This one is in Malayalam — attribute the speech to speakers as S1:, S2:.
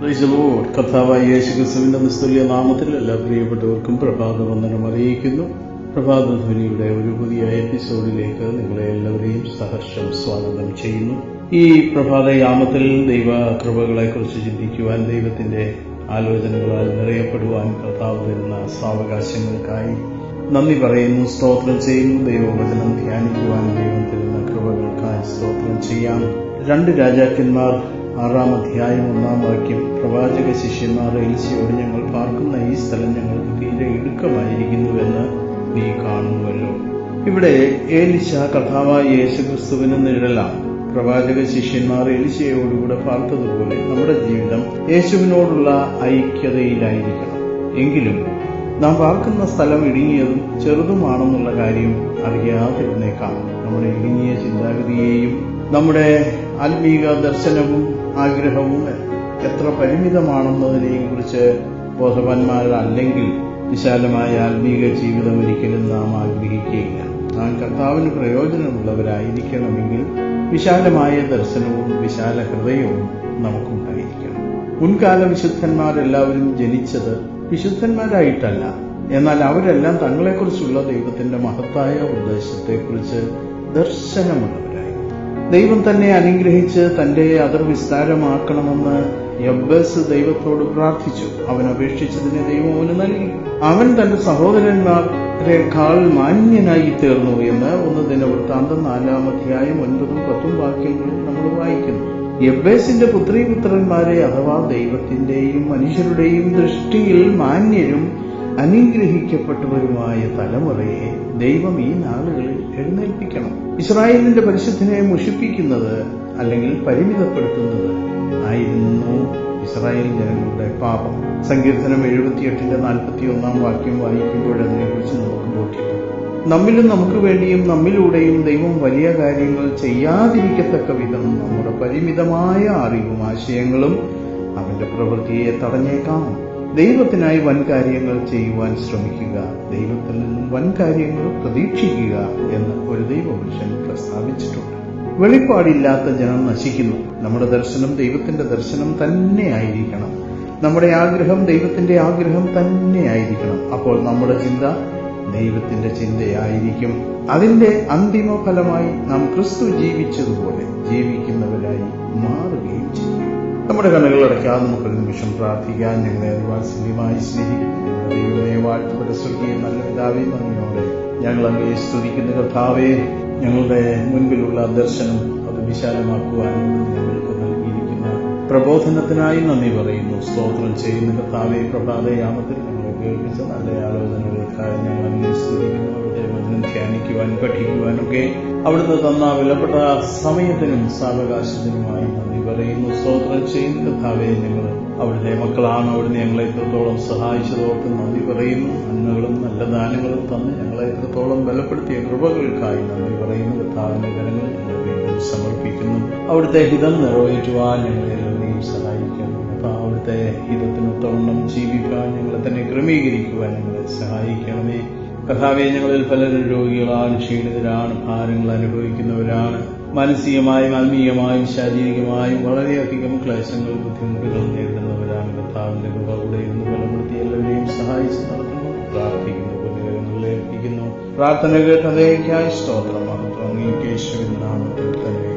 S1: ലോർഡ് കർത്താവായ യേശു ക്രിസ്തുവിന്റെ നിസ്തുല്യ നാമത്തിൽ എല്ലാ പ്രിയപ്പെട്ടവർക്കും പ്രഭാത വന്ദനം അറിയിക്കുന്നു. പ്രഭാത ധ്വനിയുടെ ഒരു പുതിയ എപ്പിസോഡിലേക്ക് നിങ്ങളെ എല്ലാവരെയും സഹർഷം സ്വാഗതം ചെയ്യുന്നു. ഈ പ്രഭാത യാമത്തിൽ ദൈവ കൃപകളെക്കുറിച്ച് ചിന്തിക്കുവാൻ ദൈവത്തിന്റെ ആലോചനകളാൽ നിറയപ്പെടുവാൻ കർത്താവ് തരുന്ന സാവകാശങ്ങൾക്കായി നന്ദി പറയുന്നു സ്തോത്രം ചെയ്യുന്നു. ദൈവവചനം ധ്യാനിക്കുവാൻ ദൈവം തരുന്ന കൃപകൾക്കായി സ്തോത്രം ചെയ്യാം. രണ്ട് രാജാക്കന്മാർ ആറാം അധ്യായം ഒന്നാം വാക്യം. പ്രവാചക ശിഷ്യന്മാർ എൽസിയോട് ഞങ്ങൾ പാർക്കുന്ന ഈ സ്ഥലം ഞങ്ങൾക്ക് തീരെ ഇടുക്കമായിരിക്കുന്നുവെന്ന് നീ കാണുന്നുവല്ലോ. ഇവിടെ ഏലിശ കഥാവായ യേശുക്രിസ്തുവിന് നിഴലാണ് പ്രവാചക ശിഷ്യന്മാർ എലിശയോടുകൂടെ പാർത്തതുപോലെ നമ്മുടെ ജീവിതം യേശുവിനോടുള്ള ഐക്യതയിലായിരിക്കണം. എങ്കിലും നാം പാർക്കുന്ന സ്ഥലം ഇടുങ്ങിയതും ചെറുതുമാണെന്നുള്ള കാര്യം അറിയാതിരുന്നേക്കാം. നമ്മുടെ ഇടുങ്ങിയ ചിന്താഗതിയെയും നമ്മുടെ ആത്മീക ദർശനവും ആഗ്രഹവും എത്ര പരിമിതമാണെന്നതിനെയും കുറിച്ച് ബോധവാന്മാരല്ലെങ്കിൽ വിശാലമായ ആത്മീക ജീവിതം ഒരിക്കലും നാം ആഗ്രഹിക്കുകയില്ല. നാം കർത്താവിന് പ്രയോജനമുള്ളവരായിരിക്കണമെങ്കിൽ വിശാലമായ ദർശനവും വിശാല ഹൃദയവും നമുക്കുണ്ടായിരിക്കണം. മുൻകാല വിശുദ്ധന്മാരെല്ലാവരും ജനിച്ചത് വിശുദ്ധന്മാരായിട്ടല്ല. എന്നാൽ അവരെല്ലാം തങ്ങളെക്കുറിച്ചുള്ള ദൈവത്തിന്റെ മഹത്തായ ഉദ്ദേശത്തെക്കുറിച്ച് ദർശനമുള്ളവരായി ദൈവം തന്നെ അനുഗ്രഹിച്ച് തന്റെ അതിർ വിസ്താരമാക്കണമെന്ന് യബ്ബസ് ദൈവത്തോട് പ്രാർത്ഥിച്ചു. അവൻ അപേക്ഷിച്ചതിനെ ദൈവം അവന് നൽകി. അവൻ തന്റെ സഹോദരന്മാരെക്കാൾ മാന്യനായി തീർന്നു എന്ന് ഒന്ന് ദിനവൃത്താന്തം നാലാം അധ്യായം ഒൻപതും പത്തും വാക്യങ്ങളിൽ നമ്മൾ വായിക്കുന്നു. യബ്ബേസിന്റെ പുത്രീപുത്രന്മാരെ അഥവാ ദൈവത്തിന്റെയും മനുഷ്യരുടെയും ദൃഷ്ടിയിൽ മാന്യരും അനുഗ്രഹിക്കപ്പെട്ടവരുമായ തലമുറയെ ദൈവം ഈ നാളുകളിൽ എഴുന്നേൽപ്പിക്കണം. ഇസ്രായേലിന്റെ പരിശുദ്ധനെ മുഷിപ്പിക്കുന്നത് അല്ലെങ്കിൽ പരിമിതപ്പെടുത്തുന്നത് ആയിരുന്നു ഇസ്രായേൽ ജനങ്ങളുടെ പാപം. സങ്കീർത്തനം എഴുപത്തിയെട്ടിന്റെ നാൽപ്പത്തി ഒന്നാം വാക്യം വായിക്കുമ്പോൾ അതിനെക്കുറിച്ച് നമുക്ക് ബോധ്യപ്പെടും. നമ്മിലും നമുക്ക് വേണ്ടിയും നമ്മിലൂടെയും ദൈവം വലിയ കാര്യങ്ങൾ ചെയ്യാതിരിക്കത്തക്ക വിധം നമ്മുടെ പരിമിതമായ അറിവും ആശയങ്ങളും അവന്റെ പ്രവൃത്തിയെ തടഞ്ഞേക്കാം. ദൈവത്തിനായി വൻ കാര്യങ്ങൾ ചെയ്യുവാൻ ശ്രമിക്കുക. ദൈവത്തിൽ നിന്നും വൻ കാര്യങ്ങൾ പ്രതീക്ഷിക്കുക എന്ന് ഒരു ദൈവപുരുഷൻ പ്രസ്താവിച്ചിട്ടുണ്ട്. വെളിപ്പാടില്ലാത്ത ജനം നശിക്കുന്നു. നമ്മുടെ ദർശനം ദൈവത്തിന്റെ ദർശനം തന്നെയായിരിക്കണം നമ്മുടെ ആഗ്രഹം ദൈവത്തിന്റെ ആഗ്രഹം തന്നെയായിരിക്കണം അപ്പോൾ നമ്മുടെ ചിന്ത ദൈവത്തിന്റെ ചിന്തയായിരിക്കും. അതിന്റെ അന്തിമ ഫലമായി നാം ക്രിസ്തു ജീവിച്ചതുപോലെ ജീവിക്കുന്നവരായി മാറുകയും ചെയ്യും. നമ്മുടെ കണ്ണുകൾ അടയ്ക്കാതെ നമുക്കൊരു നിമിഷം പ്രാർത്ഥിക്കാൻ ഞങ്ങളെ അതിവാത്സല്യമായി സ്നേഹിക്കുന്നു. ദൈവമേ സ്വർഗീയ നല്ല പിതാവേ നന്ദിയോടെ ഞങ്ങൾ അങ്ങയെ സ്തുതിക്കുന്ന. കർത്താവേ ഞങ്ങളുടെ മുൻപിലുള്ള ദർശനം അത് വിശാലമാക്കുവാനും ഞങ്ങൾക്ക് നൽകിയിരിക്കുന്ന പ്രബോധനത്തിനായി നന്ദി പറയുന്നു. സ്തോത്രം ചെയ്യുന്ന. കർത്താവെ പ്രഭാതയാമത്തിൽ ഞങ്ങളെ കേൾപ്പിച്ച നല്ല ആലോചനകൾക്കായി ഞങ്ങൾ അങ്ങനെ സ്തുതിക്കുന്നു. അവരുടെ വചനം ധ്യാനിക്കുവാനും പഠിക്കുവാനൊക്കെ അവിടുന്ന് തന്ന വിലപ്പെട്ട സമയത്തിനും സാവകാശത്തിനുമായി നന്ദി പറയുന്നു സ്തോത്രം ചെയ്യുന്ന. കഥാവെ ഞങ്ങൾ അവിടുത്തെ മക്കളാണ്. അവിടുന്ന് ഞങ്ങളെ എത്രത്തോളം സഹായിച്ചതോട്ട് നന്ദി പറയുന്നു. നന്മകളും നല്ല ദാനങ്ങളും തന്ന് ഞങ്ങളെ എത്രത്തോളം ബലപ്പെടുത്തിയ കൃപകൾക്കായി നന്ദി പറയുന്നു. കഥാവിന്റെ കരങ്ങൾ സമർപ്പിക്കുന്നു. അവിടുത്തെ ഹിതം നിറവേറ്റുവാൻ ഞങ്ങളെ എല്ലാവരെയും സഹായിക്കുന്നു. അപ്പൊ അവിടുത്തെ ഹിതത്തിനൊത്തവണ്ണം ജീവിക്കാൻ ഞങ്ങളെ തന്നെ ക്രമീകരിക്കുവാൻ ഞങ്ങളെ സഹായിക്കണമേ. കഥാവെ ഞങ്ങളിൽ പലരും രോഗികളാണ് ക്ഷീണിതരാണ് ഭാരങ്ങൾ അനുഭവിക്കുന്നവരാണ്. മാനസികമായും ആത്മീയമായും ശാരീരികമായും വളരെയധികം ക്ലേശങ്ങൾ ബുദ്ധിമുട്ടുകൾ നേരിടുന്നവരാണ്. കർത്താവിന്റെ കൃപ കൂടെ ഇന്ന് ബലപ്പെടുത്തി എല്ലാവരെയും സഹായിച്ച് നടത്തുന്നു. പ്രാർത്ഥിക്കുന്നു പുനരങ്ങളിൽ പ്രാർത്ഥന കേട്ടതേക്കായി സ്തോത്രം. മാത്രം യേശുവിൻ നാമത്തിൽ തന്നെ.